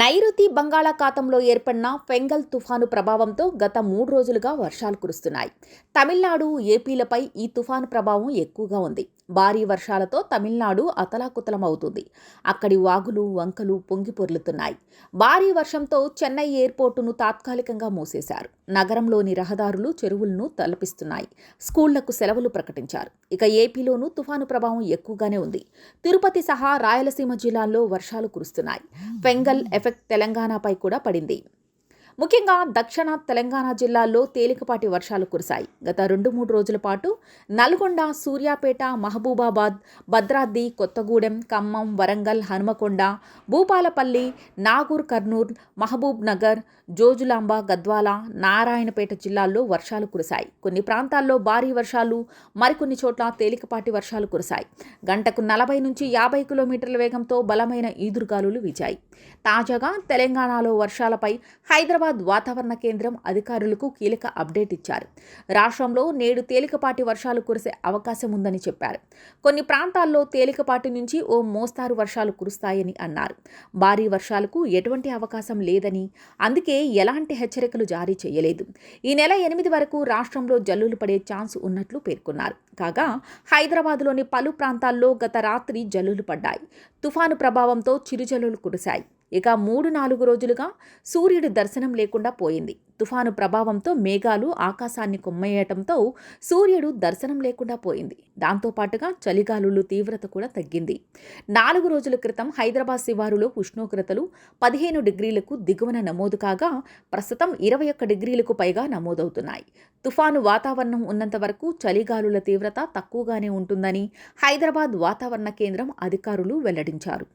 నైరుతి బంగాళాఖాతంలో ఏర్పడిన ఫెంగల్ తుఫాను ప్రభావంతో గత మూడు రోజులుగా వర్షాలు కురుస్తున్నాయి. తమిళనాడు ఏపీలపై ఈ తుఫాను ప్రభావం ఎక్కువగా ఉంది. భారీ వర్షాలతో తమిళనాడు అతలాకుతలం అవుతుంది అక్కడి వాగులు వంకలు పొంగి పొర్లుతున్నాయి. భారీ వర్షంతో చెన్నై ఎయిర్పోర్టును తాత్కాలికంగా మూసేశారు. నగరంలోని రహదారులు చెరువులను తలపిస్తున్నాయి. స్కూళ్ళకు సెలవులు ప్రకటించారు. ఇక ఏపీలోనూ తుఫాను ప్రభావం ఎక్కువగానే ఉంది. తిరుపతి సహా రాయలసీమ జిల్లాల్లో వర్షాలు కురుస్తున్నాయి. ఫెంగల్ ఎఫెక్ట్ తెలంగాణపై కూడా పడింది. ముఖ్యంగా దక్షిణ తెలంగాణ జిల్లాల్లో తేలికపాటి వర్షాలు కురిశాయి. గత రెండు మూడు రోజుల పాటు నల్గొండ సూర్యాపేట మహబూబాబాద్ భద్రాద్రి కొత్తగూడెం ఖమ్మం వరంగల్ హనుమకొండ భూపాలపల్లి నాగూర్ కర్నూల్ మహబూబ్ నగర్ జోజులాంబ గద్వాల నారాయణపేట జిల్లాల్లో వర్షాలు కురిశాయి. కొన్ని ప్రాంతాల్లో భారీ వర్షాలు మరికొన్ని చోట్ల తేలికపాటి వర్షాలు కురిశాయి. గంటకు నలభై నుంచి యాభై కిలోమీటర్ల వేగంతో బలమైన ఈదురుగాలులు వీచాయి. తాజాగా తెలంగాణలో వర్షాలపై హైదరాబాద్ హైదరాబాద్ వాతావరణ కేంద్రం అధికారులకు కీలక అప్డేట్ ఇచ్చారు. రాష్ట్రంలో నేడు తేలికపాటి వర్షాలు కురిసే అవకాశం ఉందని చెప్పారు. కొన్ని ప్రాంతాల్లో తేలికపాటి నుంచి ఓ మోస్తారు వర్షాలు కురుస్తాయని అన్నారు. భారీ వర్షాలకు ఎటువంటి అవకాశం లేదని అందుకే ఎలాంటి హెచ్చరికలు జారీ చేయలేదు. ఈ నెల ఎనిమిది వరకు రాష్ట్రంలో జల్లులు పడే ఛాన్స్ ఉన్నట్లు పేర్కొన్నారు. కాగా హైదరాబాద్లోని పలు ప్రాంతాల్లో గత రాత్రి జల్లులు పడ్డాయి. తుఫాను ప్రభావంతో చిరుజల్లులు కురిశాయి. ఇక మూడు నాలుగు రోజులుగా సూర్యుడి దర్శనం లేకుండా పోయింది. తుఫాను ప్రభావంతో మేఘాలు ఆకాశాన్ని కుమ్మేయటంతో సూర్యుడు దర్శనం లేకుండా పోయింది. దాంతోపాటుగా చలిగాలులు తీవ్రత కూడా తగ్గింది. నాలుగు రోజుల క్రితం హైదరాబాద్ శివారులో ఉష్ణోగ్రతలు పదిహేను డిగ్రీలకు దిగువన నమోదు కాగా ప్రస్తుతం ఇరవై ఒక్క డిగ్రీలకు పైగా నమోదవుతున్నాయి. తుఫాను వాతావరణం ఉన్నంత వరకు చలిగాలుల తీవ్రత తక్కువగానే ఉంటుందని హైదరాబాద్ వాతావరణ కేంద్రం అధికారులు వెల్లడించారు.